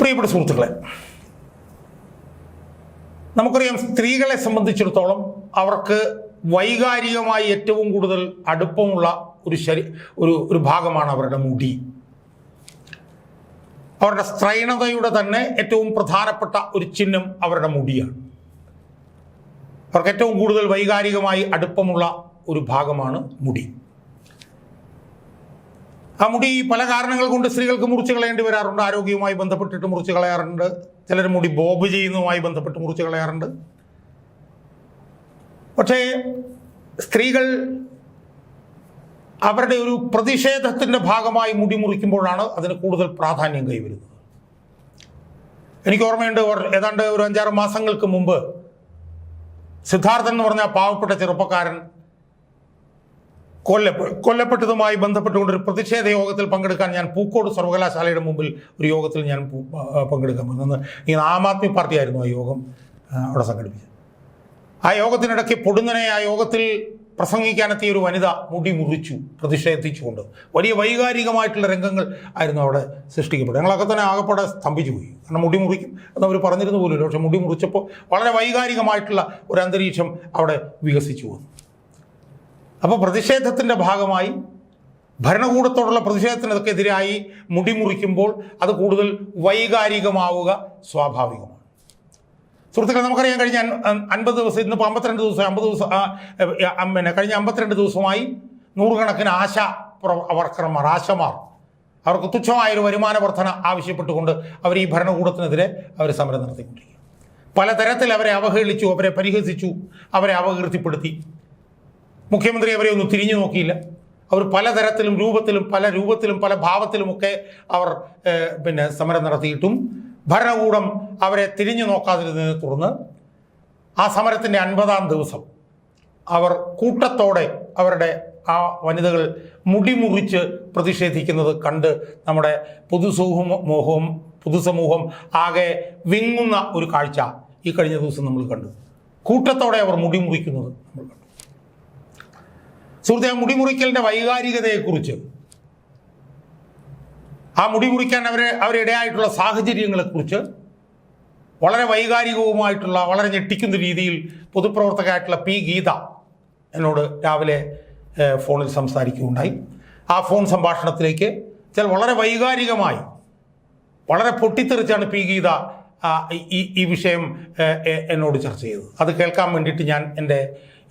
പ്രിയപ്പെട്ട സുഹൃത്തുക്കളെ നമുക്കറിയാം സ്ത്രീകളെ സംബന്ധിച്ചിടത്തോളം അവർക്ക് വൈകാരികമായി ഏറ്റവും കൂടുതൽ അടുപ്പമുള്ള ഒരു ശരി ഒരു ഒരു ഭാഗമാണ് അവരുടെ മുടി. അവരുടെ സ്ത്രൈണതയുടെ തന്നെ ഏറ്റവും പ്രധാനപ്പെട്ട ഒരു ചിഹ്നം അവരുടെ മുടിയാണ്. അവർക്ക് ഏറ്റവും കൂടുതൽ വൈകാരികമായി അടുപ്പമുള്ള ഒരു ഭാഗമാണ് മുടി. ആ മുടി പല കാരണങ്ങൾ കൊണ്ട് സ്ത്രീകൾക്ക് മുറിച്ച് കളയേണ്ടി വരാറുണ്ട്. ആരോഗ്യവുമായി ബന്ധപ്പെട്ടിട്ട് മുറിച്ച് കളയാറുണ്ട്. ചിലർ മുടി ബോബ് ചെയ്യുന്നതുമായി ബന്ധപ്പെട്ട് മുറിച്ച് കളയാറുണ്ട്. പക്ഷേ സ്ത്രീകൾ അവരുടെ ഒരു പ്രതിഷേധത്തിന്റെ ഭാഗമായി മുടി മുറിക്കുമ്പോഴാണ് അതിന് കൂടുതൽ പ്രാധാന്യം കൈവരുന്നത്. എനിക്ക് ഓർമ്മയുണ്ട് ഏതാണ്ട് ഒരു അഞ്ചാറ് മാസങ്ങൾക്ക് മുമ്പ് സിദ്ധാർത്ഥൻ എന്ന് പറഞ്ഞ പാവപ്പെട്ട ചെറുപ്പക്കാരൻ കൊല്ലപ്പെ കൊല്ലപ്പെട്ടതുമായി ബന്ധപ്പെട്ടുകൊണ്ട് ഒരു പ്രതിഷേധ യോഗത്തിൽ പങ്കെടുക്കാൻ ഞാൻ പൂക്കോട് സർവകലാശാലയുടെ മുമ്പിൽ ഒരു യോഗത്തിൽ ഞാൻ പങ്കെടുക്കാൻ വന്നത് ഈ ആം ആദ്മി പാർട്ടിയായിരുന്നു ആ യോഗം അവിടെ സംഘടിപ്പിച്ചത്. ആ യോഗത്തിനിടയ്ക്ക് പൊടുന്നനെ ആ യോഗത്തിൽ പ്രസംഗിക്കാനെത്തിയ ഒരു വനിത മുടി മുറിച്ചു പ്രതിഷേധിച്ചുകൊണ്ട്. വലിയ വൈകാരികമായിട്ടുള്ള രംഗങ്ങൾ ആയിരുന്നു അവിടെ സൃഷ്ടിക്കപ്പെട്ടത്. ഞങ്ങളൊക്കെ തന്നെ ആകെപ്പാടെ സ്തംഭിച്ചു പോയി. കാരണം മുടി മുറിക്കും എന്നവർ പറഞ്ഞിരുന്നു പോലും. പക്ഷേ മുടി മുറിച്ചപ്പോൾ വളരെ വൈകാരികമായിട്ടുള്ള ഒരു അന്തരീക്ഷം അവിടെ വികസിച്ചു വന്നു. അപ്പോൾ പ്രതിഷേധത്തിന്റെ ഭാഗമായി ഭരണകൂടത്തോടുള്ള പ്രതിഷേധത്തിനെതിരായി മുടിമുറിക്കുമ്പോൾ അത് കൂടുതൽ വൈകാരികമാവുക സ്വാഭാവികമാണ്. സുഹൃത്തുക്കളെ നമുക്കറിയാം കഴിഞ്ഞ അൻ- അൻ- അൻപത് ദിവസം ഇന്നിപ്പോൾ അമ്പത്തിരണ്ട് ദിവസം അമ്പത് ദിവസം പിന്നെ കഴിഞ്ഞ അമ്പത്തിരണ്ട് ദിവസമായി നൂറുകണക്കിന് ആശ വർക്കർമാർ ആശമാർ അവർക്ക് തുച്ഛമായൊരു വരുമാന വർധന ആവശ്യപ്പെട്ടുകൊണ്ട് അവർ ഈ ഭരണകൂടത്തിനെതിരെ അവർ സമരം നടത്തിക്കൊണ്ടിരിക്കുക പലതരത്തിൽ അവരെ അവഹേളിച്ചു അവരെ പരിഹസിച്ചു അവരെ അപകീർത്തിപ്പെടുത്തി മുഖ്യമന്ത്രി അവരെ ഒന്നും തിരിഞ്ഞു നോക്കിയില്ല. അവർ പലതരത്തിലും രൂപത്തിലും പല രൂപത്തിലും പല ഭാവത്തിലുമൊക്കെ അവർ പിന്നെ സമരം നടത്തിയിട്ടും ഭരണകൂടം അവരെ തിരിഞ്ഞു നോക്കാതിരുന്നതിനെ തുടർന്ന് ആ സമരത്തിന്റെ അൻപതാം ദിവസം അവർ കൂട്ടത്തോടെ അവരുടെ ആ വനിതകൾ മുടിമുറിച്ച് പ്രതിഷേധിക്കുന്നത് കണ്ട് നമ്മുടെ പൊതുസമൂഹം പൊതുസമൂഹം ആകെ വിങ്ങുന്ന ഒരു കാഴ്ച ഈ കഴിഞ്ഞ ദിവസം നമ്മൾ കണ്ടു. കൂട്ടത്തോടെ അവർ മുടിമുറിക്കുന്നത് നമ്മൾ കണ്ടു. സുഹൃത്തെ ആ മുടിമുറിക്കലിന്റെ വൈകാരികതയെക്കുറിച്ച്. ആ മുടി മുറിക്കാൻ അവരെ അവരിടയായിട്ടുള്ള സാഹചര്യങ്ങളെക്കുറിച്ച് വളരെ വൈകാരികവുമായിട്ടുള്ള വളരെ ഞെട്ടിക്കുന്ന രീതിയിൽ പൊതുപ്രവർത്തകയായിട്ടുള്ള പി ഗീത എന്നോട് രാവിലെ ഫോണിൽ സംസാരിക്കുകയുണ്ടായി. ആ ഫോൺ സംഭാഷണത്തിലേക്ക് ചില വളരെ വൈകാരികമായി വളരെ പൊട്ടിത്തെറിച്ചാണ് പി ഗീത ഈ ഈ വിഷയം എന്നോട് ചർച്ച ചെയ്തത്. അത് കേൾക്കാൻ വേണ്ടിയിട്ട് ഞാൻ എന്റെ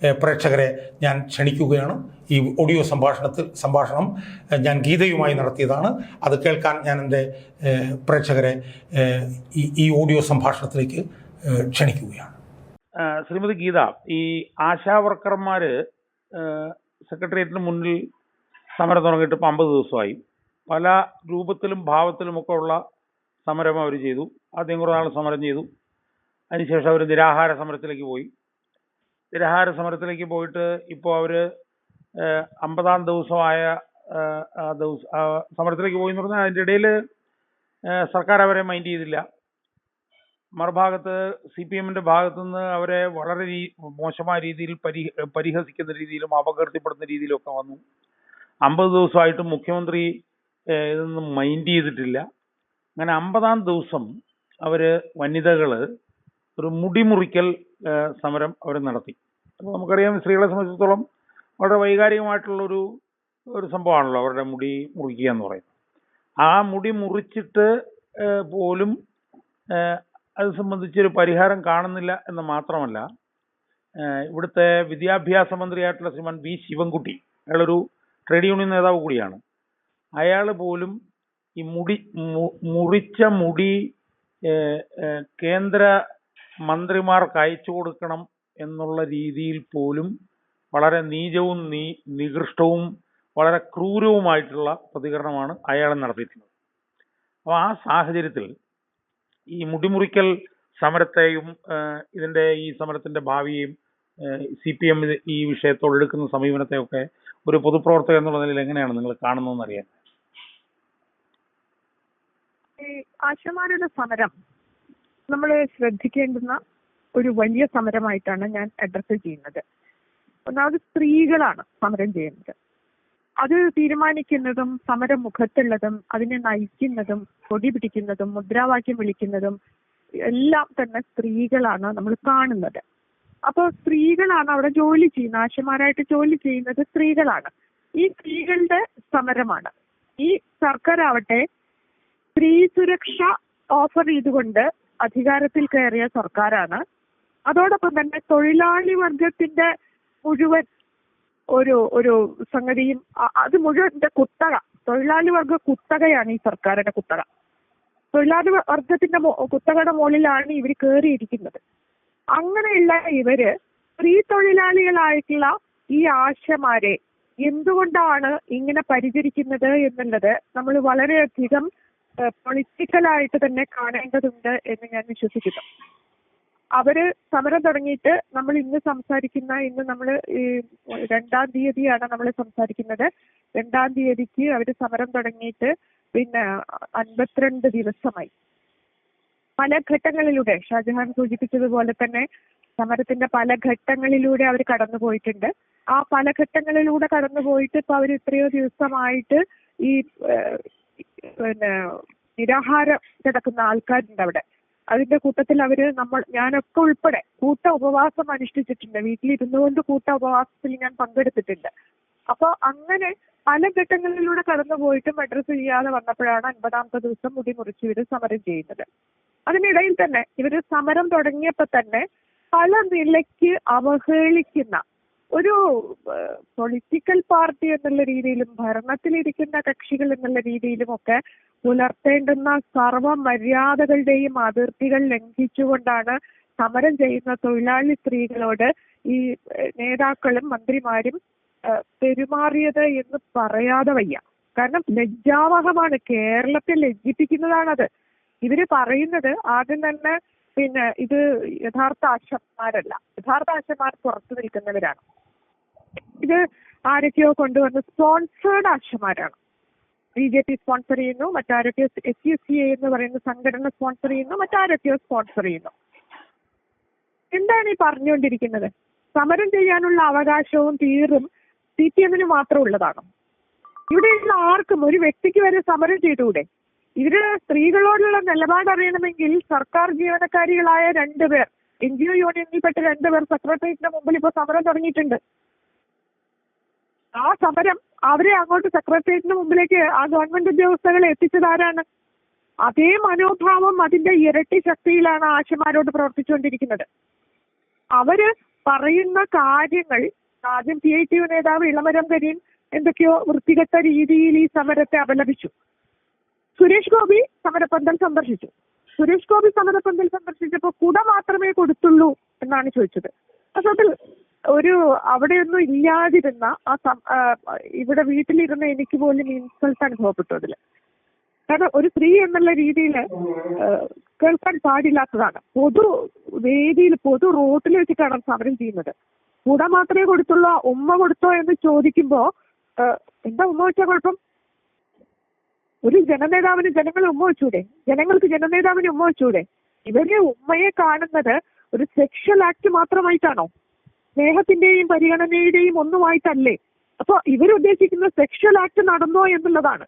പ്രേക്ഷകരെ ഞാൻ ക്ഷണിക്കുകയാണ്. ഈ ഓഡിയോ സംഭാഷണത്തിൽ സംഭാഷണം ഞാൻ ഗീതയുമായി നടത്തിയതാണ്. അത് കേൾക്കാൻ ഞാൻ എന്റെ പ്രേക്ഷകരെ ഈ ഓഡിയോ സംഭാഷണത്തിലേക്ക് ക്ഷണിക്കുകയാണ്. ശ്രീമതി ഗീത ഈ ആശാ വർക്കർമാര് സെക്രട്ടേറിയറ്റിന് മുന്നിൽ സമരം തുടങ്ങിയിട്ട് ഇപ്പം അമ്പത് ദിവസമായി. പല രൂപത്തിലും ഭാവത്തിലുമൊക്കെ ഉള്ള സമരം അവർ ചെയ്തു. ആദ്യം കുറേ നാൾ സമരം ചെയ്തു. അതിനുശേഷം അവർ നിരാഹാര സമരത്തിലേക്ക് പോയി. നിരാഹാര സമരത്തിലേക്ക് പോയിട്ട് ഇപ്പോൾ അവർ അമ്പതാം ദിവസമായ ദിവസം സമരത്തിലേക്ക് പോയി എന്ന് പറഞ്ഞാൽ അതിന്റെ ഇടയിൽ സർക്കാർ അവരെ മൈൻഡ് ചെയ്തില്ല. മറുഭാഗത്ത് സി പി എമ്മിന്റെ ഭാഗത്തു നിന്ന് അവരെ വളരെ രീ- മോശമായ രീതിയിൽ പരി പരിഹസിക്കുന്ന രീതിയിലും അപകീർത്തിപ്പെടുന്ന രീതിയിലൊക്കെ വന്നു. അമ്പത് ദിവസമായിട്ടും മുഖ്യമന്ത്രി ഇതൊന്നും മൈൻഡ് ചെയ്തിട്ടില്ല. അങ്ങനെ അമ്പതാം ദിവസം അവർ വനിതകൾ ഒരു മുടിമുറിക്കൽ സമരം അവർ നടത്തി. അപ്പോൾ നമുക്കറിയാം സ്ത്രീകളെ സംബന്ധിച്ചിടത്തോളം വളരെ വൈകാരികമായിട്ടുള്ളൊരു ഒരു സംഭവമാണല്ലോ അവരുടെ മുടി മുറിക്കുക എന്ന് പറയുന്നത്. ആ മുടി മുറിച്ചിട്ട് പോലും അത് സംബന്ധിച്ചൊരു പരിഹാരം കാണുന്നില്ല എന്ന് മാത്രമല്ല ഇവിടുത്തെ വിദ്യാഭ്യാസ മന്ത്രിയായിട്ടുള്ള ശ്രീമാൻ വി ശിവൻകുട്ടി അയാളൊരു ട്രേഡ് യൂണിയൻ നേതാവ് കൂടിയാണ്. അയാൾ പോലും ഈ മുടി മുറിച്ച മുടി കേന്ദ്ര മന്ത്രിമാർക്ക് അയച്ചു കൊടുക്കണം എന്നുള്ള രീതിയിൽ പോലും വളരെ നീചവും നീ നികൃഷ്ടവും വളരെ ക്രൂരവുമായിട്ടുള്ള പ്രതികരണമാണ് അയാൾ നടത്തിയിട്ടുള്ളത്. അപ്പോൾ ആ സാഹചര്യത്തിൽ ഈ മുടിമുറിക്കൽ സമരത്തെയും ഇതിന്റെ ഈ സമരത്തിന്റെ ഭാവിയെയും സി പി എം ഈ വിഷയത്തോട് എടുക്കുന്ന സമീപനത്തെയൊക്കെ ഒരു പൊതുപ്രവർത്തകൻ എന്നുള്ള നിലയിൽ എങ്ങനെയാണ് നിങ്ങൾ കാണുന്നതെന്ന് അറിയാൻ? ആശമാരുടെ സമരം നമ്മൾ ശ്രദ്ധിക്കേണ്ടുന്ന ഒരു വലിയ സമരമായിട്ടാണ് ഞാൻ അഡ്രസ്സ് ചെയ്യുന്നത്. ഒന്നാമത് സ്ത്രീകളാണ് സമരം ചെയ്യുന്നത്. അത് തീരുമാനിക്കുന്നതും സമരം മുഖത്തുള്ളതും അതിനെ നയിക്കുന്നതും കൊടി പിടിക്കുന്നതും മുദ്രാവാക്യം വിളിക്കുന്നതും എല്ലാം തന്നെ സ്ത്രീകളാണ് നമ്മൾ കാണുന്നത്. അപ്പോൾ സ്ത്രീകളാണ് അവിടെ ജോലി ചെയ്യുന്ന ആശമാരായിട്ട് ജോലി ചെയ്യുന്നത് സ്ത്രീകളാണ്. ഈ സ്ത്രീകളുടെ സമരമാണ്. ഈ സർക്കാരാവട്ടെ സ്ത്രീ സുരക്ഷ ഓഫർ ചെയ്തുകൊണ്ട് അധികാരത്തിൽ കയറിയ സർക്കാരാണ്. അതോടൊപ്പം തന്നെ തൊഴിലാളി വർഗത്തിന്റെ മുഴുവൻ ഒരു ഒരു സംഗതിയും അത് മുഴുവൻ കുത്തക തൊഴിലാളി വർഗ കുത്തകയാണ് ഈ സർക്കാരിന്റെ കുത്തക. തൊഴിലാളി വർഗത്തിന്റെ കുത്തകയുടെ മുകളിലാണ് ഇവർ കയറിയിരിക്കുന്നത്. അങ്ങനെയുള്ള ഇവർ സ്ത്രീ തൊഴിലാളികളായിട്ടുള്ള ഈ ആശമാരെ എന്തുകൊണ്ടാണ് ഇങ്ങനെ പരിചരിക്കുന്നത് എന്നുള്ളത് നമ്മൾ വളരെയധികം പൊളിറ്റിക്കലായിട്ട് തന്നെ കാണേണ്ടതുണ്ട് എന്ന് ഞാൻ വിശ്വസിക്കുന്നു. അവർ സമരം തുടങ്ങിയിട്ട് നമ്മൾ ഇന്ന് സംസാരിക്കുന്ന ഇന്ന് നമ്മൾ ഈ രണ്ടാം തീയതിയാണ് നമ്മൾ സംസാരിക്കുന്നത്. രണ്ടാം തീയതിക്ക് അവർ സമരം തുടങ്ങിയിട്ട് പിന്നെ അൻപത്തിരണ്ട് ദിവസമായി. പല ഘട്ടങ്ങളിലൂടെ ഷാജഹാൻ സൂചിപ്പിച്ചതുപോലെ തന്നെ സമരത്തിന്റെ പല ഘട്ടങ്ങളിലൂടെ അവർ കടന്നു പോയിട്ടുണ്ട്. ആ പല ഘട്ടങ്ങളിലൂടെ കടന്നു പോയിട്ട് ഇപ്പൊ അവർ ഇത്രയോ ദിവസമായിട്ട് ഈ പിന്നെ നിരാഹാരം കിടക്കുന്ന ആൾക്കാരുണ്ട് അവിടെ. അതിന്റെ കൂട്ടത്തിൽ അവർ നമ്മൾ ഞാനൊക്കെ ഉൾപ്പെടെ കൂട്ട ഉപവാസം അനുഷ്ഠിച്ചിട്ടുണ്ട്. വീട്ടിൽ ഇരുന്നുകൊണ്ട് കൂട്ട ഉപവാസത്തിൽ ഞാൻ പങ്കെടുത്തിട്ടുണ്ട്. അപ്പൊ അങ്ങനെ പല ഘട്ടങ്ങളിലൂടെ കടന്നു പോയിട്ടും അഡ്രസ്സ് ചെയ്യാതെ വന്നപ്പോഴാണ് അൻപതാമത്തെ ദിവസം മുടി മുറിച്ച് ഇവർ സമരം ചെയ്യുന്നത്. അതിനിടയിൽ തന്നെ ഇവർ സമരം തുടങ്ങിയപ്പോ തന്നെ പല നിലയ്ക്ക് അവഹേളിക്കുന്ന ഒരു പൊളിറ്റിക്കൽ പാർട്ടി എന്നുള്ള രീതിയിലും ഭരണത്തിലിരിക്കുന്ന കക്ഷികൾ എന്നുള്ള രീതിയിലും ഒക്കെ പുലർത്തേണ്ടുന്ന സർവ മര്യാദകളുടെയും അതിർത്തികൾ ലംഘിച്ചുകൊണ്ടാണ് സമരം ചെയ്യുന്ന തൊഴിലാളി സ്ത്രീകളോട് ഈ നേതാക്കളും മന്ത്രിമാരും പെരുമാറിയത് എന്ന് പറയാതെ വയ്യ. കാരണം ലജ്ജാവഹമാണ്. കേരളത്തെ ലജ്ജിപ്പിക്കുന്നതാണത്. ഇവർ പറയുന്നത് ആദ്യം തന്നെ പിന്നെ ഇത് യഥാർത്ഥ ആശന്മാരല്ല യഥാർത്ഥ ആശന്മാർ പുറത്തു നിൽക്കുന്നവരാണ്. ഇത് ആരൊക്കെയോ കൊണ്ടുവന്ന സ്പോൺസേർഡ് ആശമാരാണ്. ബി ജെ പി സ്പോൺസർ ചെയ്യുന്നു മറ്റാരൊക്കെയോ എസ് യു സി എ എന്ന് പറയുന്ന സംഘടന സ്പോൺസർ ചെയ്യുന്നു മറ്റാരൊക്കെയോ സ്പോൺസർ ചെയ്യുന്നു. എന്താണ് ഈ പറഞ്ഞുകൊണ്ടിരിക്കുന്നത്? സമരം ചെയ്യാനുള്ള അവകാശവും തീറും സി പി എമ്മിന് മാത്രം ഉള്ളതാണ്. ഇവിടെയുള്ള ആർക്കും ഒരു വ്യക്തിക്ക് വരെ സമരം ചെയ്തുകൂടെ? ഇവർ സ്ത്രീകളോടുള്ള നിലപാട് അറിയണമെങ്കിൽ സർക്കാർ ജീവനക്കാരികളായ രണ്ടുപേർ എൻ ജി ഒ യൂണിയനിൽപ്പെട്ട രണ്ടുപേർ സെക്രട്ടേറിയറ്റിന് മുമ്പിൽ ഇപ്പോൾ സമരം തുടങ്ങിയിട്ടുണ്ട്. ആ സമരം അവരെ അങ്ങോട്ട് സെക്രട്ടേറിയറ്റിന് മുമ്പിലേക്ക് ആ ഗവൺമെന്റ് ഉദ്യോഗസ്ഥകളെ എത്തിച്ചതാരാണ്? അതേ മനോഭാവം അതിന്റെ ഇരട്ടി ശക്തിയിലാണ് ആശമാരോട് പ്രവർത്തിച്ചുകൊണ്ടിരിക്കുന്നത്. അവർ പറയുന്ന കാര്യങ്ങൾ ആദ്യം പി ഐ ടി യു നേതാവ് ഇളമരം കരീം എന്തൊക്കെയോ വൃത്തികെട്ട രീതിയിൽ ഈ സമരത്തെ അപലപിച്ചു. സുരേഷ് ഗോപി സമരപ്പന്തൽ സന്ദർശിച്ചു. സുരേഷ് ഗോപി സമരപ്പന്തൽ സന്ദർശിച്ചപ്പോൾ കുട മാത്രമേ കൊടുത്തുള്ളൂ എന്നാണ് ചോദിച്ചത്. അസത്തിൽ ഒരു അവിടെയൊന്നും ഇല്ലാതിരുന്ന ആ ഇവിടെ വീട്ടിലിരുന്ന എനിക്ക് പോലും ഇൻസൾട്ട് അനുഭവപ്പെട്ടു അതിൽ കാരണം ഒരു സ്ത്രീ എന്നുള്ള രീതിയിൽ കേൾക്കാൻ പാടില്ലാത്തതാണ്. പൊതു വേദിയിൽ പൊതു റോട്ടിൽ വെച്ചിട്ടാണ് സമരം ചെയ്യുന്നത്. കൂടെ മാത്രമേ കൊടുത്തുള്ളൂ ഉമ്മ കൊടുത്തോ എന്ന് ചോദിക്കുമ്പോ എന്താ ഉമ്മ വെച്ചാൽ കുഴപ്പം? ഒരു ജനനേതാവിന് ജനങ്ങൾ ഉമ്മ വെച്ചൂടെ? ജനങ്ങൾക്ക് ജനനേതാവിന് ഉമ്മ വെച്ചൂടെ? ഇവരെ ഉമ്മയെ കാണുന്നത് ഒരു സെക്ഷൽ ആക്ട് മാത്രമായിട്ടാണോ? സ്നേഹത്തിന്റെയും പരിഗണനയുടെയും ഒന്നുമായിട്ടല്ലേ? അപ്പൊ ഇവരുദ്ദേശിക്കുന്ന സെക്ഷൽ ആക്ട് നടന്നോ എന്നുള്ളതാണ്.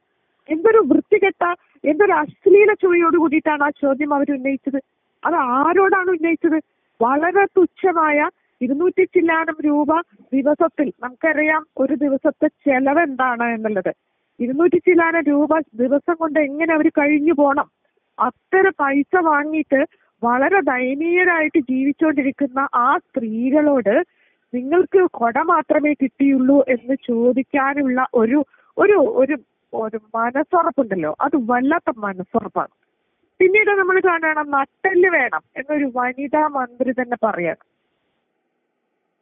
എന്തൊരു വൃത്തികെട്ട എന്തൊരു അശ്ലീല ചുവയോട് കൂടിയിട്ടാണ് ആ ചോദ്യം അവർ ഉന്നയിച്ചത്. അത് ആരോടാണ് ഉന്നയിച്ചത്? വളരെ തുച്ഛമായ ഇരുന്നൂറ്റി ചില്ലാനം രൂപ ദിവസത്തിൽ നമുക്കറിയാം ഒരു ദിവസത്തെ ചെലവ് എന്താണ് എന്നുള്ളത്. ഇരുന്നൂറ്റി ചില്ലാനം രൂപ ദിവസം കൊണ്ട് എങ്ങനെ അവർ കഴിഞ്ഞു പോണം? അത്ര പൈസ വാങ്ങിയിട്ട് വളരെ ദയനീയരായിട്ട് ജീവിച്ചുകൊണ്ടിരിക്കുന്ന ആ സ്ത്രീകളോട് നിങ്ങൾക്ക് കൊട മാത്രമേ കിട്ടിയുള്ളൂ എന്ന് ചോദിക്കാനുള്ള ഒരു ഒരു ഒരു ഒരു മനസ്സുറപ്പുണ്ടല്ലോ. അത് വല്ലാത്ത മനസ്സുറപ്പാണ്. പിന്നീട് നമ്മൾ കാണണം നട്ടൽ വേണം എന്നൊരു വനിതാ മന്ത്രി തന്നെ പറയാണ്.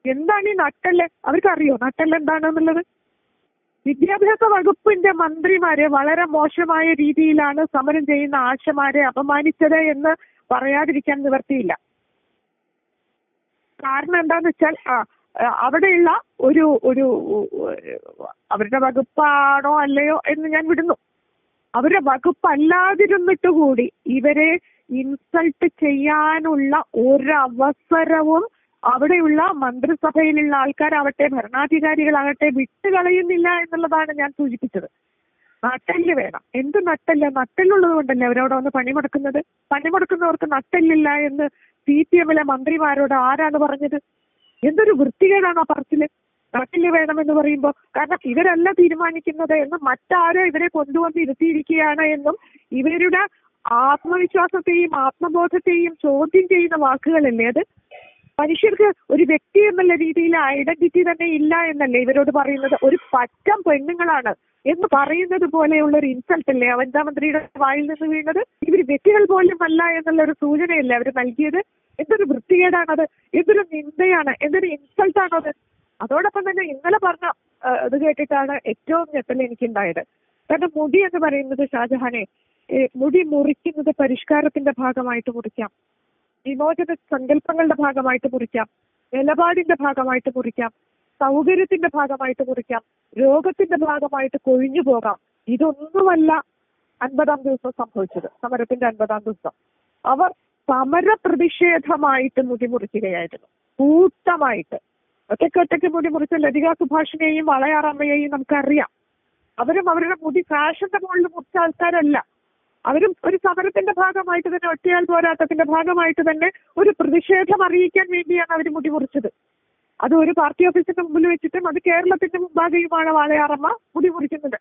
എന്താണ് ഈ നട്ടൽ അവർക്കറിയോ നട്ടൽ എന്താണെന്നുള്ളത്? വിദ്യാഭ്യാസ വകുപ്പിന്റെ മന്ത്രിമാരെ വളരെ മോശമായ രീതിയിലാണ് സമരം ചെയ്യുന്ന ആശമാരെ അപമാനിച്ചത് എന്ന് പറയാതിരിക്കാൻ നിവർത്തിയില്ല കാരണം എന്താന്ന് വെച്ചാൽ ആ, അവിടെയുള്ള ഒരു ഒരു അവരുടെ വകുപ്പാണോ അല്ലയോ എന്ന് ഞാൻ വിടുന്നു. അവരുടെ വകുപ്പല്ലാതിരുന്നിട്ട് കൂടി ഇവരെ ഇൻസൾട്ട് ചെയ്യാനുള്ള ഒരവസരവും അവിടെയുള്ള മന്ത്രിസഭയിലുള്ള ആൾക്കാരാവട്ടെ ഭരണാധികാരികളാകട്ടെ വിട്ടുകളയുന്നില്ല എന്നുള്ളതാണ് ഞാൻ സൂചിപ്പിച്ചത്. നട്ടെല്ല് വേണം. എന്ത് നട്ടല്ല? നട്ടെല്ലുള്ളത് കൊണ്ടല്ലേ അവരവിടെ വന്ന് പണിമുടക്കുന്നത്? പണിമുടക്കുന്നവർക്ക് നട്ടെല്ലില്ല എന്ന് സി പി എമ്മിലെ മന്ത്രിമാരോട് ആരാണ് പറഞ്ഞത്? എന്തൊരു വൃത്തികേടാണ് ആ പറച്ചിൽ? നട്ടിൽ വേണമെന്ന് പറയുമ്പോൾ കാരണം ഇവരല്ല തീരുമാനിക്കുന്നത് എന്ന് മറ്റാരോ ഇവരെ കൊണ്ടുവന്ന് ഇരുത്തിയിരിക്കുകയാണ് എന്നും ഇവരുടെ ആത്മവിശ്വാസത്തെയും ആത്മബോധത്തെയും ചോദ്യം ചെയ്യുന്ന വാക്കുകളല്ലേ അത്? മനുഷ്യർക്ക് ഒരു വ്യക്തി എന്നുള്ള രീതിയിൽ ഐഡന്റിറ്റി തന്നെ ഇല്ല എന്നല്ലേ ഇവരോട് പറയുന്നത്? ഒരു പറ്റം പെണ്ണുങ്ങളാണ് എന്ന് പറയുന്നത് പോലെയുള്ള ഒരു ഇൻസൾട്ട് അല്ലേ വനിതാ മന്ത്രിയുടെ വായിൽ നിന്ന് വീണത് ഇവർ വ്യക്തികൾ പോലും അല്ല എന്നുള്ള ഒരു സൂചനയല്ലേ അവർ നൽകിയത്? എന്തൊരു വൃത്തികേടാണത്? എന്തൊരു നിന്ദയാണ്? എന്തൊരു ഇൻസൾട്ടാണത്? അതോടൊപ്പം തന്നെ ഇന്നലെ പറഞ്ഞ ഇത് കേട്ടിട്ടാണ് ഏറ്റവും ഞെട്ടൽ എനിക്കുണ്ടായത്. കാരണം മുടി എന്ന് പറയുന്നത് ഷാജഹാനെ മുടി മുറിക്കുന്നത് പരിഷ്കാരത്തിന്റെ ഭാഗമായിട്ട് മുറിക്കാം. വിമോചന സങ്കല്പങ്ങളുടെ ഭാഗമായിട്ട് മുറിക്കാം. നിലപാടിന്റെ ഭാഗമായിട്ട് മുറിക്കാം. സൗകര്യത്തിന്റെ ഭാഗമായിട്ട് മുറിക്കാം. രോഗത്തിന്റെ ഭാഗമായിട്ട് കൊഴിഞ്ഞു പോകാം. ഇതൊന്നുമല്ല അൻപതാം ദിവസം സംഭവിച്ചത്. സമരത്തിന്റെ അൻപതാം ദിവസം. അവർ സമര പ്രതിഷേധമായിട്ട് മുടിമുറിക്കുകയായിരുന്നു. കൂട്ടമായിട്ട്. ഒറ്റയ്ക്ക് ഒറ്റയ്ക്ക് മുറിച്ച ലതിക സുഭാഷിനെയും വളയാറമ്മയെയും നമുക്കറിയാം. അവരും അവരുടെ മുടി ഫാഷന്റെ മുകളിൽ മുറിച്ച ആൾക്കാരല്ല. അവരും ഒരു സമരത്തിന്റെ ഭാഗമായിട്ട് തന്നെ ഒറ്റയാൾ പോരാട്ടത്തിന്റെ ഭാഗമായിട്ട് തന്നെ ഒരു പ്രതിഷേധം അറിയിക്കാൻ വേണ്ടിയാണ് അവർ മുടി മുറിച്ചത് അത് ഒരു പാർട്ടി ഓഫീസിന്റെ മുമ്പിൽ വെച്ചിട്ടും അത് കേരളത്തിന്റെ മുമ്പാകെയുമാണ് വാളയാറമ്മ മുടി മുറിക്കുന്നത്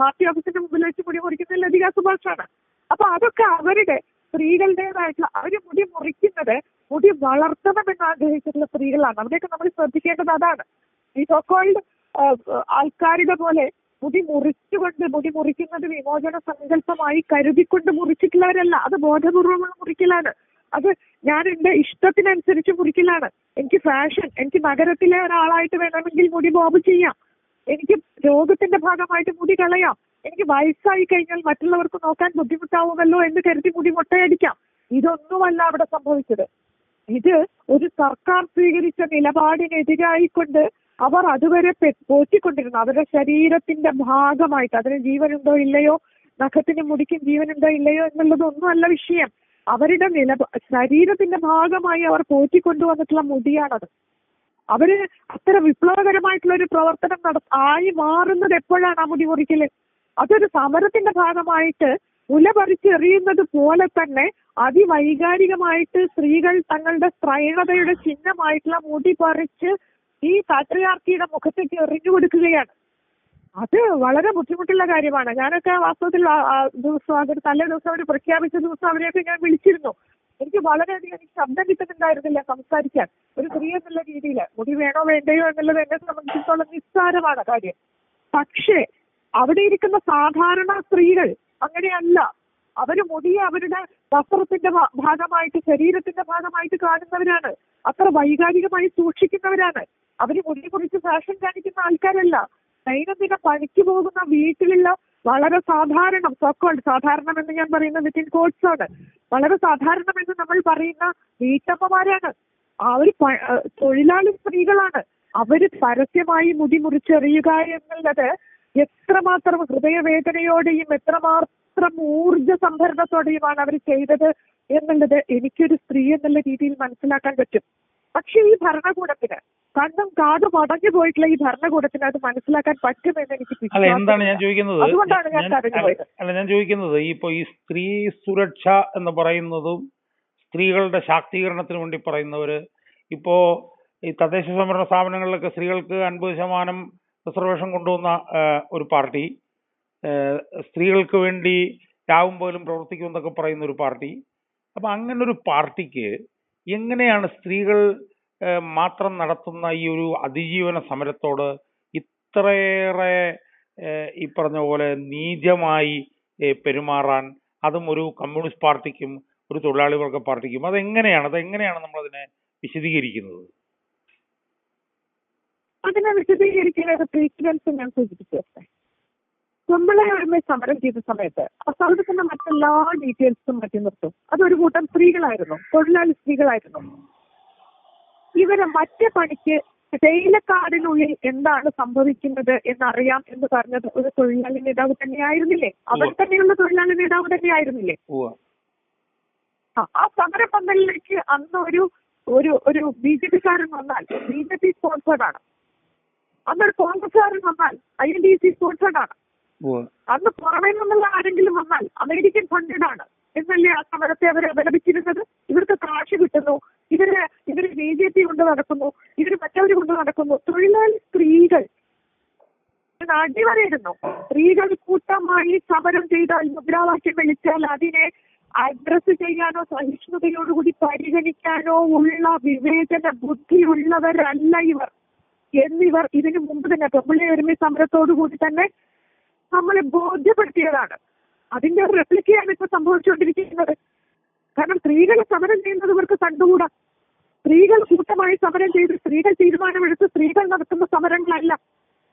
പാർട്ടി ഓഫീസിന്റെ മുമ്പിൽ വെച്ച് മുടി മുറിക്കുന്നത് ലതിക സുഭാഷാണ്. അപ്പൊ അതൊക്കെ അവരുടെ സ്ത്രീകളുടേതായിട്ടുള്ള അവർ മുടി മുറിക്കുന്നത് മുടി വളർത്തണം എന്ന് ആഗ്രഹിച്ചിട്ടുള്ള സ്ത്രീകളാണ്. അവിടെയൊക്കെ നമ്മൾ ശ്രദ്ധിക്കേണ്ടത് അതാണ്. ഈ സോക്കോൾഡ് ആൾക്കാരുടെ പോലെ മുടി മുറിച്ചുകൊണ്ട് മുടി മുറിക്കുന്നത് വിമോചന സങ്കല്പമായി കരുതിക്കൊണ്ട് മുറിച്ചിട്ടുള്ളവരല്ല. അത് ബോധപൂർവമുള്ള മുറിക്കലാണ്. അത് ഞാൻ എന്റെ ഇഷ്ടത്തിനനുസരിച്ച് മുറിക്കലാണ്. എനിക്ക് ഫാഷൻ എനിക്ക് നഗരത്തിലെ ഒരാളായിട്ട് വേണമെങ്കിൽ മുടി ബോബ് ചെയ്യാം. എനിക്ക് രോഗത്തിന്റെ ഭാഗമായിട്ട് മുടി കളയാം. എനിക്ക് വയസ്സായി കഴിഞ്ഞാൽ മറ്റുള്ളവർക്ക് നോക്കാൻ ബുദ്ധിമുട്ടാവുമല്ലോ എന്ന് കരുതി മുടി മുട്ടയടിക്കാം. ഇതൊന്നുമല്ല അവിടെ സംഭവിച്ചത്. ഇത് ഒരു സർക്കാർ സ്വീകരിച്ച നിലപാടിനെതിരായിക്കൊണ്ട് അവർ അതുവരെ പോറ്റിക്കൊണ്ടിരുന്നു. അവരുടെ ശരീരത്തിന്റെ ഭാഗമായിട്ട്. അതിന് ജീവനുണ്ടോ ഇല്ലയോ? നഖത്തിന് മുടിക്കും ജീവനുണ്ടോ ഇല്ലയോ എന്നുള്ളതൊന്നുമല്ല വിഷയം. അവരുടെ നില ശരീരത്തിന്റെ ഭാഗമായി അവർ പോറ്റിക്കൊണ്ടുവന്നിട്ടുള്ള മുടിയാണത്. അവർ അത്ര വിപ്ലവകരമായിട്ടുള്ള ഒരു പ്രവർത്തനം നട ആയി മാറുന്നത് എപ്പോഴാണ് ആ മുടി മുറിക്കൽ? അതൊരു സമരത്തിന്റെ ഭാഗമായിട്ട് മുല പറിച്ചെറിയുന്നത് പോലെ തന്നെ അതിവൈകാരികമായിട്ട് സ്ത്രീകൾ തങ്ങളുടെ സ്ത്രൈണതയുടെ ചിഹ്നമായിട്ടുള്ള മുടി പറിച്ച് ഈ പാട്രിയാർക്കിയുടെ മുഖത്തേക്ക് എറിഞ്ഞു കൊടുക്കുകയാണ്. അത് വളരെ ബുദ്ധിമുട്ടുള്ള കാര്യമാണ്. ഞാനൊക്കെ വാസ്തവത്തിൽ ദിവസം അത് തലേ ദിവസം അവർ പ്രഖ്യാപിച്ച ദിവസം അവരെയൊക്കെ ഞാൻ വിളിച്ചിരുന്നു. എനിക്ക് വളരെയധികം എനിക്ക് ശബ്ദം കിട്ടുന്നുണ്ടായിരുന്നില്ല സംസാരിക്കാൻ. ഒരു സ്ത്രീ എന്നുള്ള രീതിയിൽ മുടി വേണോ വേണ്ടയോ എന്നുള്ളത് എന്നെ സംബന്ധിച്ചിടത്തോളം നിസ്സാരമാണ് കാര്യം. പക്ഷേ അവിടെ ഇരിക്കുന്ന സാധാരണ സ്ത്രീകൾ അങ്ങനെയല്ല. അവർ മുടിയെ അവരുടെ വസ്ത്രത്തിന്റെ ഭാഗമായിട്ട് ശരീരത്തിന്റെ ഭാഗമായിട്ട് കാണുന്നവരാണ്. അത്ര വൈകാരികമായി സൂക്ഷിക്കുന്നവരാണ്. അവർ മുടി കുറിച്ച് ഫാഷൻ കാണിക്കുന്ന ആൾക്കാരല്ല. ദൈനംദിന പണിക്ക് പോകുന്ന വീട്ടിലുള്ള വളരെ സാധാരണം സോക്കോൾഡ് സാധാരണം എന്ന് ഞാൻ പറയുന്ന വിത്തിൻ കോഡ്സ് ആണ്. വളരെ സാധാരണം എന്ന് നമ്മൾ പറയുന്ന വീട്ടമ്മമാരാണ്. അവർ തൊഴിലാളി സ്ത്രീകളാണ്. അവർ പരസ്യമായി മുടി മുറിച്ചെറിയുക എന്നുള്ളത് എത്രമാത്രം ഹൃദയവേദനയോടെയും എത്രമാത്രം ഊർജ സംഭരണത്തോടെയുമാണ് അവർ ചെയ്തത് എന്നുള്ളത് എനിക്കൊരു സ്ത്രീ എന്നുള്ള രീതിയിൽ മനസ്സിലാക്കാൻ പറ്റും. പക്ഷേ ഈ ഭരണകൂടത്തിന് കണ്ണും കാതും അടഞ്ഞു പോയിട്ടുള്ള ഈ ഭരണകൂടത്തിന് അത് മനസ്സിലാക്കാൻ പറ്റുമെന്ന് എനിക്ക് അല്ല എന്താണ് ഞാൻ ചോദിക്കുന്നത്? അതുകൊണ്ടാണ് ഞാൻ അല്ല ഞാൻ ചോദിക്കുന്നത് ഇപ്പൊ ഈ സ്ത്രീ സുരക്ഷ എന്ന് പറയുന്നതും സ്ത്രീകളുടെ ശാക്തീകരണത്തിന് വേണ്ടി പറയുന്നവര് ഇപ്പോ ഈ തദ്ദേശ സ്വയംഭരണ സ്ഥാപനങ്ങളിലൊക്കെ സ്ത്രീകൾക്ക് അൻപത് ശതമാനം റിസർവേഷൻ കൊണ്ടുവന്ന ഒരു പാർട്ടി സ്ത്രീകൾക്ക് വേണ്ടി രാവും പോലും പ്രവർത്തിക്കുമെന്നൊക്കെ പറയുന്ന ഒരു പാർട്ടി. അപ്പൊ ഒരു പാർട്ടിക്ക് എങ്ങനെയാണ് സ്ത്രീകൾ മാത്രം നടത്തുന്ന ഈ ഒരു അതിജീവന സമരത്തോട് ഇത്രയേറെ ഈ പറഞ്ഞ പോലെ നീചമായി പെരുമാറാൻ അതും ഒരു കമ്മ്യൂണിസ്റ്റ് പാർട്ടിക്കും ഒരു തൊഴിലാളി വർഗ പാർട്ടിക്കും അതെങ്ങനെയാണ് അതെങ്ങനെയാണ് നമ്മളതിനെ വിശദീകരിക്കുന്നത്? അതിനെ വിശദീകരിക്കുന്നത് ട്രീറ്റ്മെന്റ്സ് ഞാൻ സൂചിപ്പിച്ചേ കുമ്പളെ ഒരുമ സമരം ചെയ്ത സമയത്ത് ആ സമരത്തിന്റെ മറ്റെല്ലാ ഡീറ്റെയിൽസും മാറ്റി നിർത്തും. അതൊരു കൂട്ടം സ്ത്രീകളായിരുന്നു തൊഴിലാളി സ്ത്രീകളായിരുന്നു. ഇവരെ മറ്റേ പണിക്ക് തേയിലക്കാടിനുള്ളിൽ എന്താണ് സംഭവിക്കുന്നത് എന്നറിയാം എന്ന് പറഞ്ഞത് ഒരു തൊഴിലാളി നേതാവ് തന്നെയായിരുന്നില്ലേ? അവർ. തന്നെയുള്ള തൊഴിലാളി നേതാവ് തന്നെയായിരുന്നില്ലേ? ആ, സമരപന്തലിലേക്ക് അന്ന് ഒരു ഒരു ഒരു ബി ജെ പിക്കാരൻ വന്നാൽ ബി ജെ പി സ്പോൺസേഡ് ആണ്. അന്നൊരു കോൺഗ്രസ്സുകാരൻ വന്നാൽ I N D C sponsored ആണ് അന്ന് പുറമെ നിന്നുള്ള ആരെങ്കിലും വന്നാൽ അമേരിക്കൻ ഫണ്ടഡ് ആണ് എന്നല്ലേ ആ സമരത്തെ അവർ അപലപിച്ചിരുന്നത്. ഇവർക്ക് കാശ് കിട്ടുന്നു. ഇവർ ഇവർ ബി ജെ പി കൊണ്ട് നടക്കുന്നു. ഇവർ മറ്റവർ കൊണ്ട് നടക്കുന്നു. തൊഴിലാളി സ്ത്രീകൾ അടിവരയിരുന്നു സ്ത്രീകൾ കൂട്ടമായി സമരം ചെയ്താൽ മുദ്രാവാക്യം വിളിച്ചാൽ അതിനെ അഡ്രസ് ചെയ്യാനോ സഹിഷ്ണുതയോടുകൂടി പരിഗണിക്കാനോ ഉള്ള വിവേചന ബുദ്ധിയുള്ളവരല്ല ഇവർ. എന്നിവർ ഇതിനു മുമ്പ് തന്നെ പെമ്പിള്ളി ഒരുമി സമരത്തോടു കൂടി തന്നെ നമ്മളെ ബോധ്യപ്പെടുത്തിയതാണ്. അതിന്റെ ഒരു റെപ്ലിക്കയാണ് ഇപ്പൊ സംഭവിച്ചുകൊണ്ടിരിക്കുന്നത്. കാരണം സ്ത്രീകൾ സമരം ചെയ്യുന്നത് ഇവർക്ക് കണ്ടുകൂടാ. സ്ത്രീകൾ കൂട്ടമായി സമരം ചെയ്ത് സ്ത്രീകൾ തീരുമാനമെടുത്ത് സ്ത്രീകൾ നടത്തുന്ന സമരങ്ങളല്ല.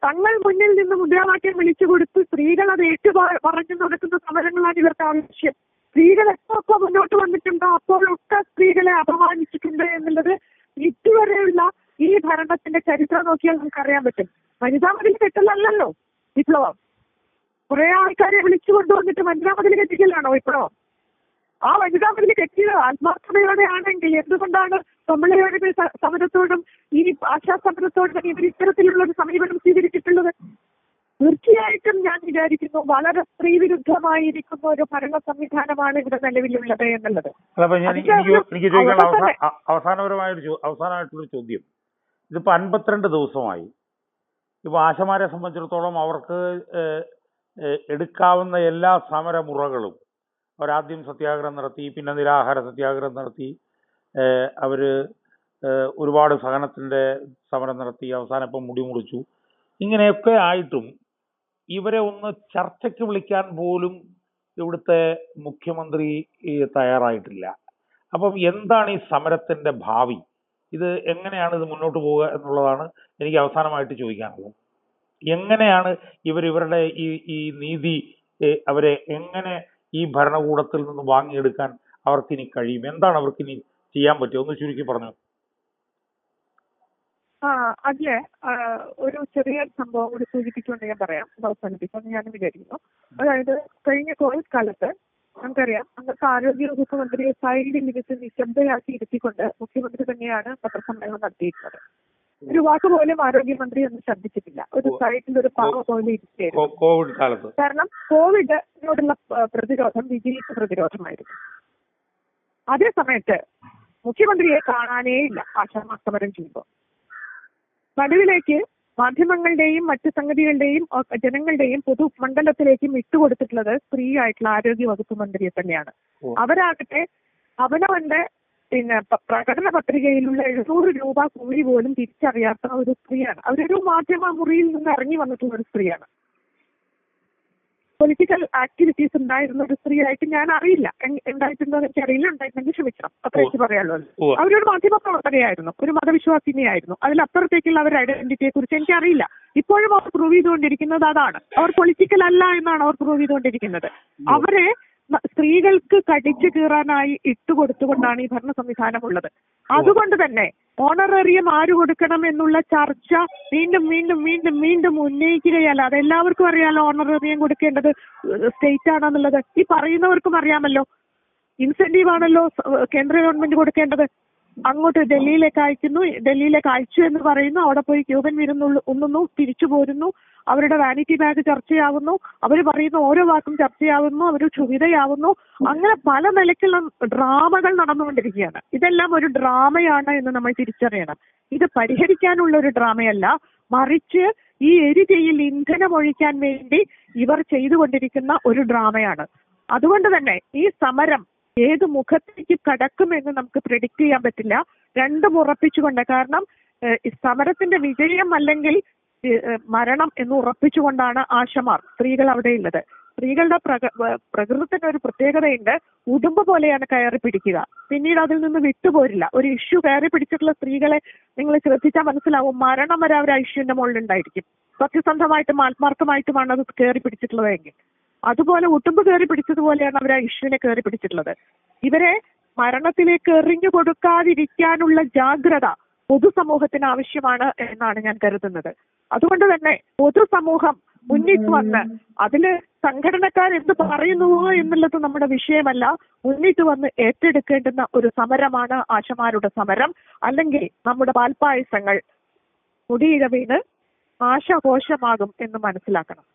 തങ്ങൾ മുന്നിൽ നിന്ന് മുദ്രാവാക്യം വിളിച്ചു കൊടുത്ത് സ്ത്രീകൾ അത് ഏറ്റു പറഞ്ഞു നടക്കുന്ന സമരങ്ങളാണ് ഇവർക്ക് ആവശ്യം. സ്ത്രീകൾ എപ്പോഴൊക്കെ മുന്നോട്ട് വന്നിട്ടുണ്ടോ? അപ്പോഴൊക്കെ സ്ത്രീകളെ അപമാനിച്ചിട്ടുണ്ട് എന്നുള്ളത് ഇതുവരെയുള്ള ഈ ഭരണത്തിന്റെ ചരിത്രം നോക്കിയാൽ നമുക്ക് അറിയാൻ പറ്റും. വനിതാ മതിൽ കെട്ടലല്ലോ വിപ്ലവം. കുറെ ആൾക്കാരെ വിളിച്ചു കൊണ്ടുവന്നിട്ട് വനിതാ മതിൽ കെട്ടിക്കലാണോ വിപ്ലവം? ആ വനിതാ മതിൽ കെട്ടിയത് ആത്മാർത്ഥതയോടെ ആണെങ്കിൽ എന്തുകൊണ്ടാണ് തമിഴരുടെ സമരത്തോടും ഈ ഭാഷാ സമരത്തോടും ഇവർ ഇത്തരത്തിലുള്ള ഒരു സമീപനം സ്വീകരിച്ചിട്ടുള്ളത്? തീർച്ചയായിട്ടും ഞാൻ വിചാരിക്കുന്നു വളരെ സ്ത്രീ വിരുദ്ധമായിരിക്കുന്ന ഒരു ഭരണ സംവിധാനമാണ് ഇവിടെ നിലവിലുള്ളത് എന്നുള്ളത്. അല്ല അപ്പൊ ഞാൻ എനിക്ക് എനിക്ക് ചോദിക്കാനുള്ള അവസാന- അവസാന അ- അവസാനപരമായ ഒരു ചോ- ചോദ്യം. ഇതിപ്പോ അൻപത്തിരണ്ട് ദിവസമായി. ഇപ്പോൾ ആശമാരെ സംബന്ധിച്ചിടത്തോളം അവർക്ക് എടുക്കാവുന്ന എല്ലാ സമരമുറകളും അവരാദ്യം സത്യാഗ്രഹം നടത്തി പിന്നെ നിരാഹാര സത്യാഗ്രഹം നടത്തി അവർ ഒരുപാട് സഹനത്തിന്റെ സമരം നടത്തി അവസാനം ഇപ്പം മുടി മുറിച്ചു. ഇങ്ങനെയൊക്കെ ആയിട്ടും ഇവരെ ഒന്ന് ചർച്ചയ്ക്ക് വിളിക്കാൻ പോലും ഇവിടുത്തെ മുഖ്യമന്ത്രി തയ്യാറായിട്ടില്ല. അപ്പം എന്താണ് ഈ സമരത്തിന്റെ ഭാവി? ഇത് എങ്ങനെയാണ് ഇത് മുന്നോട്ട് പോവുക എന്നുള്ളതാണ് എനിക്ക് അവസാനമായിട്ട് ചോദിക്കാനുള്ളത്. എങ്ങനെയാണ് ഇവർ ഇവരുടെ ഈ ഈ നീതി അവരെ എങ്ങനെ ഈ ഭരണകൂടത്തിൽ നിന്ന് വാങ്ങിയെടുക്കാൻ അവർക്ക് അവർക്കിനി കഴിയും? എന്താണ് അവർക്ക് അവർക്കിനി ചെയ്യാൻ പറ്റുക? ഒന്ന് ചുരുക്കി പറഞ്ഞു? ആ അതിലെ ഒരു ചെറിയ സംഭവം കൂടി സൂചിപ്പിച്ചുകൊണ്ട് ഞാൻ പറയാം അവസാനിപ്പിക്കാം ഞാൻ വിചാരിക്കുന്നു. അതായത് കഴിഞ്ഞ കോവിഡ് കാലത്ത് നമുക്കറിയാം. അന്നത്തെ ആരോഗ്യ വകുപ്പ് മന്ത്രി സൈഡിൽ മികച്ച നിശബ്ദയാക്കി ഇരുത്തിക്കൊണ്ട് മുഖ്യമന്ത്രി തന്നെയാണ് പത്രസമ്മേളനം നടത്തിയിരുന്നത്. ഒരു വാക്ക് പോലും ആരോഗ്യമന്ത്രി ഒന്നും ശ്രദ്ധിച്ചിട്ടില്ല ഒരു സൈഡിൽ ഒരു പാവ പോലെ ഇരിക്കുകയായിരുന്നു. കാരണം കോവിഡിനോടുള്ള പ്രതിരോധം വിജയിച്ച പ്രതിരോധമായിരുന്നു. അതേ സമയത്ത് മുഖ്യമന്ത്രിയെ കാണാനേ ഇല്ല. ആശാ സമരം ചെയ്യുമ്പോൾ. നടുവിലേക്ക് മാധ്യമങ്ങളുടെയും മറ്റു സംഗതികളുടെയും ജനങ്ങളുടെയും ജനങ്ങളുടെയും പൊതുമണ്ഡലത്തിലേക്കും ഇട്ടുകൊടുത്തിട്ടുള്ളത് സ്ത്രീ ആയിട്ടുള്ള ആരോഗ്യ വകുപ്പ് മന്ത്രിയെ തന്നെയാണ്. അവരാകട്ടെ അവനവന്റെ പിന്നെ പ്രകടന പത്രികയിലുള്ള എഴുന്നൂറ് രൂപ കൂലി പോലും തിരിച്ചറിയാത്ത ഒരു സ്ത്രീയാണ്. അവരൊരു മാധ്യമ മുറിയിൽ നിന്ന് ഇറങ്ങി വന്നിട്ടുള്ള ഒരു സ്ത്രീയാണ്. പൊളിറ്റിക്കൽ ആക്ടിവിറ്റീസ് ഉണ്ടായിരുന്ന ഒരു സ്ത്രീയായിട്ട് ഞാൻ അറിയില്ല ഉണ്ടായിട്ടുണ്ടോ എനിക്ക് അറിയില്ല. ഉണ്ടായിട്ടുണ്ടെങ്കിൽ ക്ഷമിക്കണം. അത്ര എനിക്ക് പറയാമല്ലോ. അവരൊരു മാധ്യമ പ്രവർത്തകയായിരുന്നു ഒരു മതവിശ്വാസിനിയായിരുന്നു. അതിലപ്പുറത്തേക്കുള്ള അവരുടെ ഐഡന്റിറ്റിയെ കുറിച്ച് എനിക്ക് അറിയില്ല ഇപ്പോഴും അവർ പ്രൂവ് ചെയ്തുകൊണ്ടിരിക്കുന്നത് അതാണ്. അവർ പൊളിറ്റിക്കൽ അല്ല എന്നാണ് അവർ പ്രൂവ് ചെയ്തുകൊണ്ടിരിക്കുന്നത്. അവരെ സ്ത്രീകൾക്ക് കടിച്ചു കീറാനായി ഇട്ടുകൊടുത്തുകൊണ്ടാണ് ഈ ഭരണ സംവിധാനം ഉള്ളത് അതുകൊണ്ട് തന്നെ ഓണറേറിയം ആര് കൊടുക്കണം എന്നുള്ള ചർച്ച വീണ്ടും വീണ്ടും വീണ്ടും വീണ്ടും ഉന്നയിക്കുകയല്ല. അത് എല്ലാവർക്കും അറിയാലോ ഓണറേറിയം കൊടുക്കേണ്ടത് സ്റ്റേറ്റ് ആണെന്നുള്ളത് ഈ പറയുന്നവർക്കും അറിയാമല്ലോ. ഇൻസെന്റീവ് ആണല്ലോ കേന്ദ്ര ഗവൺമെന്റ് കൊടുക്കേണ്ടത്. അങ്ങോട്ട് ഡൽഹിയിലേക്ക് അയക്കുന്നു. ഡൽഹിയിലേക്ക് അയച്ചു എന്ന് പറയുന്നു. അവിടെ പോയി ക്യൂബൻ വിരുന്നുള്ളു ഉണ്ണുന്നു തിരിച്ചു പോരുന്നു. അവരുടെ വാനിറ്റി ബാഗ് ചർച്ചയാവുന്നു. അവർ പറയുന്ന ഓരോ വാക്കും ചർച്ചയാവുന്നു. അവർ ക്ഷുഭിതയാവുന്നു അങ്ങനെ പല നിലയ്ക്കുള്ള ഡ്രാമകൾ നടന്നുകൊണ്ടിരിക്കുകയാണ്. ഇതെല്ലാം ഒരു ഡ്രാമയാണ് എന്ന് നമ്മൾ തിരിച്ചറിയണം. ഇത് പരിഹരിക്കാനുള്ള ഒരു ഡ്രാമയല്ല. മറിച്ച് ഈ എരിതയിൽ ഇന്ധനം ഒഴിക്കാൻ വേണ്ടി ഇവർ ചെയ്തുകൊണ്ടിരിക്കുന്ന ഒരു ഡ്രാമയാണ്. അതുകൊണ്ട് തന്നെ ഈ സമരം ഏത് മുഖത്തേക്ക് കടക്കുമെന്ന് നമുക്ക് പ്രിഡിക്ട് ചെയ്യാൻ പറ്റില്ല. രണ്ടും ഉറപ്പിച്ചുകൊണ്ട് കാരണം സമരത്തിന്റെ വിജയം അല്ലെങ്കിൽ മരണം എന്ന് ഉറപ്പിച്ചുകൊണ്ടാണ് ആശമാർ സ്ത്രീകൾ അവിടെയുള്ളത് സ്ത്രീകളുടെ പ്രക പ്രകൃതത്തിന് ഒരു പ്രത്യേകതയുണ്ട്. ഉടുമ്പ് പോലെയാണ് കയറി പിടിക്കുക. പിന്നീട് അതിൽ നിന്ന് വിട്ടുപോരില്ല. ഒരു ഇഷ്യൂ കയറി പിടിച്ചിട്ടുള്ള സ്ത്രീകളെ നിങ്ങൾ ശ്രദ്ധിച്ചാൽ മനസ്സിലാവും മരണം വരെ അവർ ആ ഇഷ്യൂന്റെ മുകളിൽ ഉണ്ടായിരിക്കും. സത്യസന്ധമായിട്ടും ആത്മാർത്ഥമായിട്ടുമാണ് അത് കയറി പിടിച്ചിട്ടുള്ളതെങ്കിൽ. അതുപോലെ ഉടുമ്പ് കയറി പിടിച്ചതുപോലെയാണ് അവർ ആ ഇഷ്യൂവിനെ കയറി പിടിച്ചിട്ടുള്ളത്. ഇവരെ മരണത്തിലേക്ക് എറിഞ്ഞു കൊടുക്കാതിരിക്കാനുള്ള ജാഗ്രത പൊതുസമൂഹത്തിന് ആവശ്യമാണ് എന്നാണ് ഞാൻ കരുതുന്നത്. അതുകൊണ്ട് തന്നെ പൊതുസമൂഹം മുന്നിട്ട് വന്ന് അതിൽ സംഘടനക്കാർ എന്ത് പറയുന്നുവോ എന്നുള്ളത് നമ്മുടെ വിഷയമല്ല. മുന്നിട്ട് വന്ന് ഏറ്റെടുക്കേണ്ടുന്ന ഒരു സമരമാണ് ആശമാരുടെ സമരം. അല്ലെങ്കിൽ നമ്മുടെ പാൽപ്പായസങ്ങൾ മുടിയിഴ വീണ് ആശാഘോഷമാകും എന്ന് മനസ്സിലാക്കണം.